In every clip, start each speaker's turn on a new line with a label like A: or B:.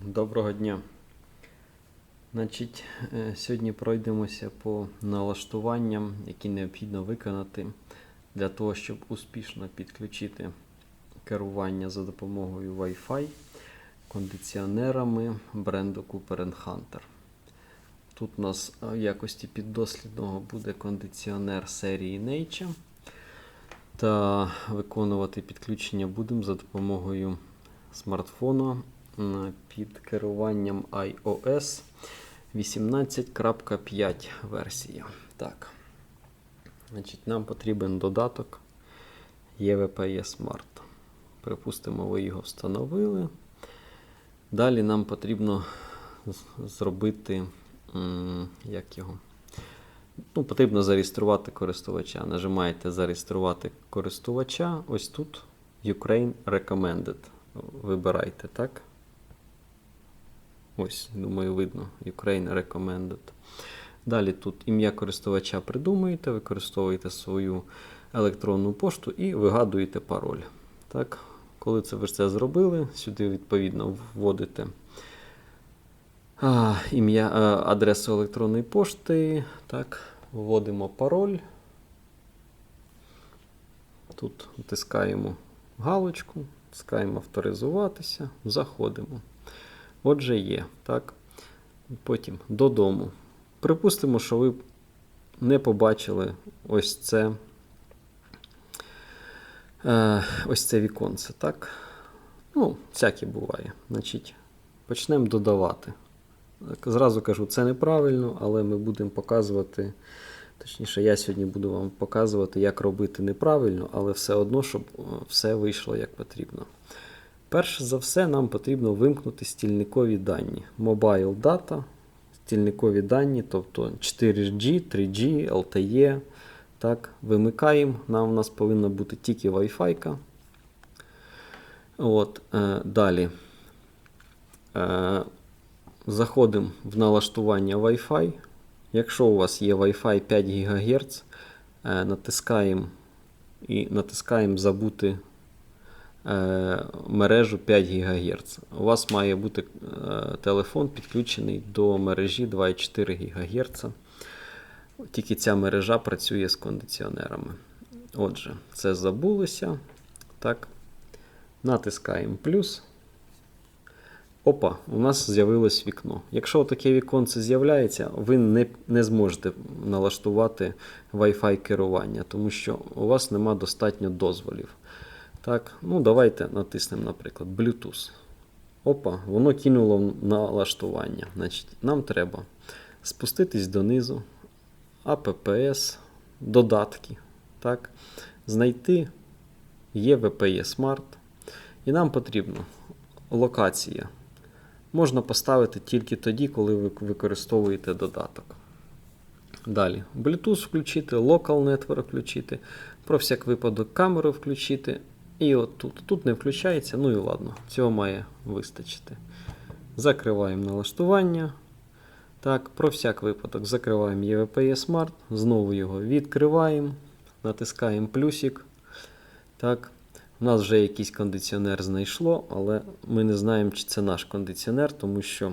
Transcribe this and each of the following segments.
A: Доброго дня. Значить, е, сьогодні пройдемося по налаштуванням, які необхідно виконати для того, щоб успішно підключити керування за допомогою Wi-Fi кондиціонерами бренду Cooper Hunter. Тут у нас е, в якості піддослідного буде кондиціонер серії Nature. Та виконувати підключення будемо за допомогою смартфона під керуванням iOS 18.5 версія. Так. Значить, нам потрібен додаток EVPE Smart. Припустимо, ви його встановили. Далі нам потрібно зробити, як його, Ну, потрібно зареєструвати користувача. Нажимаєте зареєструвати користувача. Ось тут Ukraine Recommended. Вибирайте, так? Ось, думаю, видно. Ukraine Recommended. Далі тут ім'я користувача придумуєте, використовуєте свою електронну пошту і вигадуєте пароль. Так? Коли це ви це зробили, сюди відповідно вводите ім'я, е, адресу електронної пошти. Так, вводимо пароль. Тут натискаємо галочку, натискаємо авторизуватися, заходимо. Отже, є. Так. Потім додому. Припустимо, що ви не побачили ось це. Е, ось це віконце, так? Ну, всяке буває. Значить, почнемо додавати. Зразу кажу, це неправильно, але ми будемо показувати. Точніше, я сьогодні буду вам показувати, як робити неправильно, але все одно, щоб е, все вийшло як потрібно. Перше за все, нам потрібно вимкнути стільникові дані. Mobile Data, стільникові дані, тобто 4G, 3G, LTE. Так, Вимикаємо. Нам у нас повинна бути тільки Wi-Fi. От, е, далі. Е, Заходимо в налаштування Wi-Fi. Якщо у вас є Wi-Fi 5 ГГц, е, натискаємо і натискаємо забути мережу 5 ГГц. У вас має бути е, телефон підключений до мережі 2,4 ГГц. Тільки ця мережа працює з кондиціонерами. Отже, це забулося. Так. Натискаємо плюс. Опа, у нас з'явилось вікно. Якщо таке віконце з'являється, ви не, не зможете налаштувати Wi-Fi керування, тому що у вас нема достатньо дозволів. Так, ну давайте натиснемо, наприклад, Bluetooth. Опа, воно кинуло налаштування. Значить, нам треба спуститись донизу, APPS, додатки. Так, знайти EVPE Smart. І нам потрібно локація можна поставити тільки тоді, коли ви використовуєте додаток. Далі, Bluetooth включити, Local Network включити, про всяк випадок камеру включити. І от тут. Тут не включається, ну і ладно, цього має вистачити. Закриваємо налаштування. Так, про всяк випадок закриваємо EVPE Smart, знову його відкриваємо, натискаємо плюсик. Так, у нас вже якийсь кондиціонер знайшло, але ми не знаємо, чи це наш кондиціонер, тому що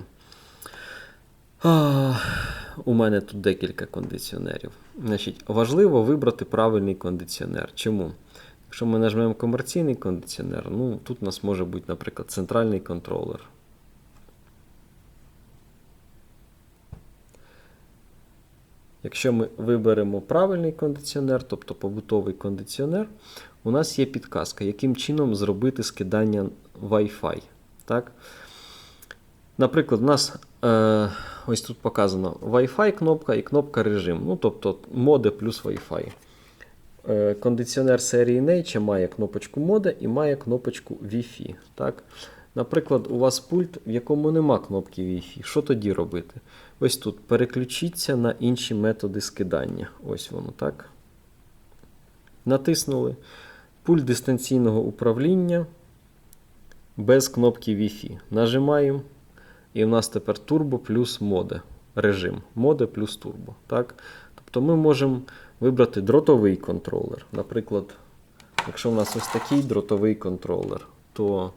A: у мене тут декілька кондиціонерів. Значить, Важливо вибрати правильний кондиціонер. Чому? Якщо ми нажмемо комерційний кондиціонер, ну, тут у нас може бути, наприклад, центральний контролер. Якщо ми виберемо правильний кондиціонер, тобто побутовий кондиціонер, у нас є підказка, яким чином зробити скидання Wi-Fi. Так? Наприклад, у нас е, ось тут показано Wi-Fi кнопка і кнопка режим. Ну, тобто моде плюс Wi-Fi. Е, кондиціонер серії Nature має кнопочку моде і має кнопочку Wi-Fi. Так? Наприклад, у вас пульт, в якому нема кнопки Wi-Fi. Що тоді робити? Ось тут переключіться на інші методи скидання. Ось воно, так? Натиснули. Пульт дистанційного управління без кнопки Wi-Fi. Нажимаємо. І в нас тепер турбо плюс моде. Режим. Моде плюс турбо. Тобто ми можемо вибрати дротовий контролер. Наприклад, якщо в нас ось такий дротовий контролер, то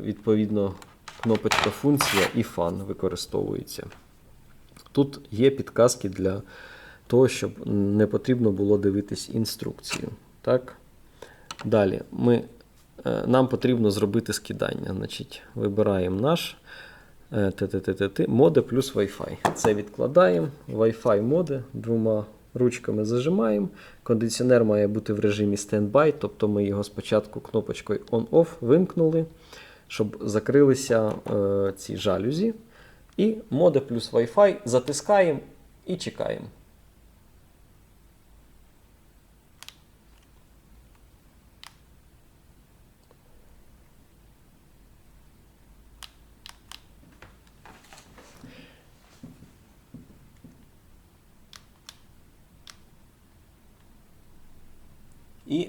A: відповідно кнопочка функція і фан використовується. Тут є підказки для того, щоб не потрібно було дивитись інструкцію. Так? Далі ми, е, нам потрібно зробити скидання. Значить, Вибираємо наш е, ТТТТ моде плюс Wi-Fi. Це відкладаємо. Wi-Fi моде двома ручками зажимаємо. Кондиціонер має бути в режимі стендбай, тобто ми його спочатку кнопочкою On-Off вимкнули, щоб закрилися е, ці жалюзі. І моде плюс Wi-Fi затискаємо і чекаємо. І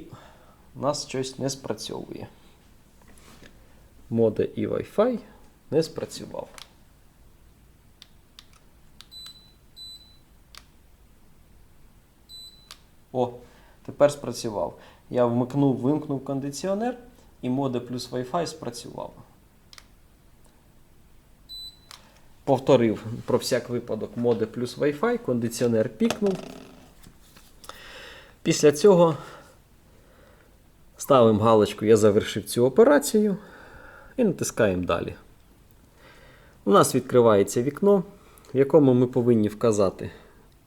A: у нас щось не спрацьовує. Моде і Wi-Fi не спрацював. О, тепер спрацював. Я вмикнув, вимкнув кондиціонер, і моде плюс Wi-Fi спрацював. Повторив про всяк випадок моде плюс Wi-Fi, кондиціонер пікнув. Після цього ставимо галочку Я завершив цю операцію і натискаємо далі. У нас відкривається вікно, в якому ми повинні вказати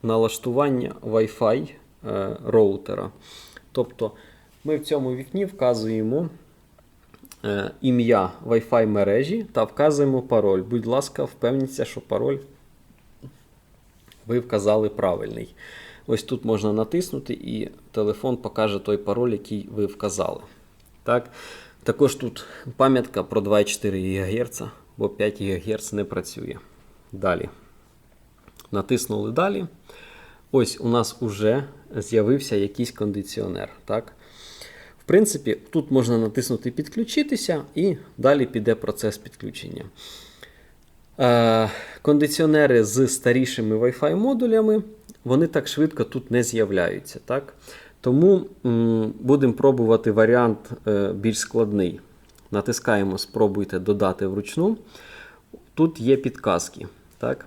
A: налаштування Wi-Fi е, роутера. Тобто ми в цьому вікні вказуємо е, ім'я Wi-Fi мережі та вказуємо пароль. Будь ласка, впевніться, що пароль ви вказали правильний. Ось тут можна натиснути, і телефон покаже той пароль, який ви вказали. Так? Також тут пам'ятка про 2,4 ГГц, бо 5 ГГц не працює. Далі. Натиснули далі. Ось у нас вже з'явився якийсь кондиціонер. Так? В принципі, тут можна натиснути Підключитися, і далі піде процес підключення. Кондиціонери з старішими Wi-Fi модулями вони так швидко тут не з'являються. Так? Тому будемо пробувати варіант е, більш складний. Натискаємо Спробуйте додати вручну. Тут є підказки. Так?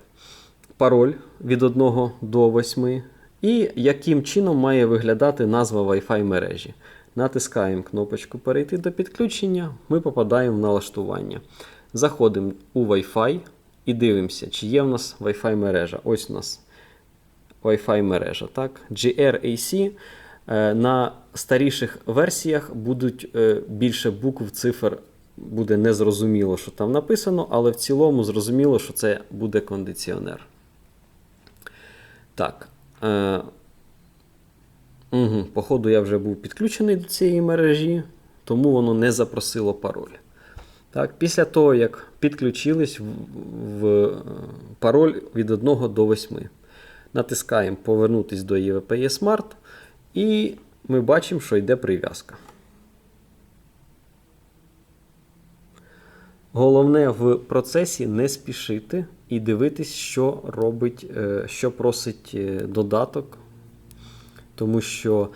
A: Пароль від 1 до 8. І яким чином має виглядати назва Wi-Fi мережі. Натискаємо кнопочку Перейти до підключення, ми попадаємо в налаштування. Заходимо у Wi-Fi і дивимося, чи є в нас Wi-Fi мережа. Ось у нас Wi-Fi мережа. так? GRAC. Е, На старіших версіях будуть е, більше букв, цифр, буде незрозуміло, що там написано, але в цілому зрозуміло, що це буде кондиціонер. Так. Угу, Походу, я вже був підключений до цієї мережі, тому воно не запросило пароль. Так, Після того, як підключились в, в пароль від 1 до 8. Натискаємо Повернутися до EVPE Smart, і ми бачимо, що йде прив'язка. Головне в процесі не спішити і дивитись, що робить, е, що просить е, додаток. Тому що,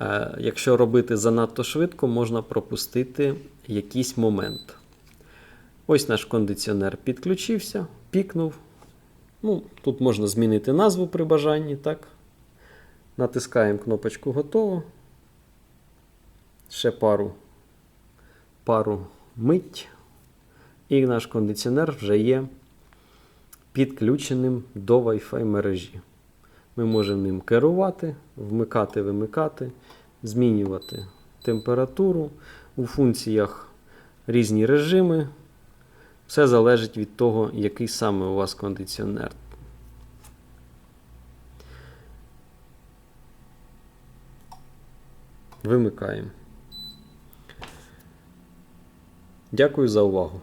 A: е, якщо робити занадто швидко, можна пропустити якийсь момент. Ось наш кондиціонер підключився, пікнув. Ну, Тут можна змінити назву при бажанні. так? Натискаємо кнопочку Готово. Ще пару, пару мить. І наш кондиціонер вже є підключеним до Wi-Fi мережі. Ми можемо ним керувати, вмикати, вимикати, змінювати температуру. У функціях різні режими. Все залежить від того, який саме у вас кондиціонер. Вимикаємо. Дякую за увагу.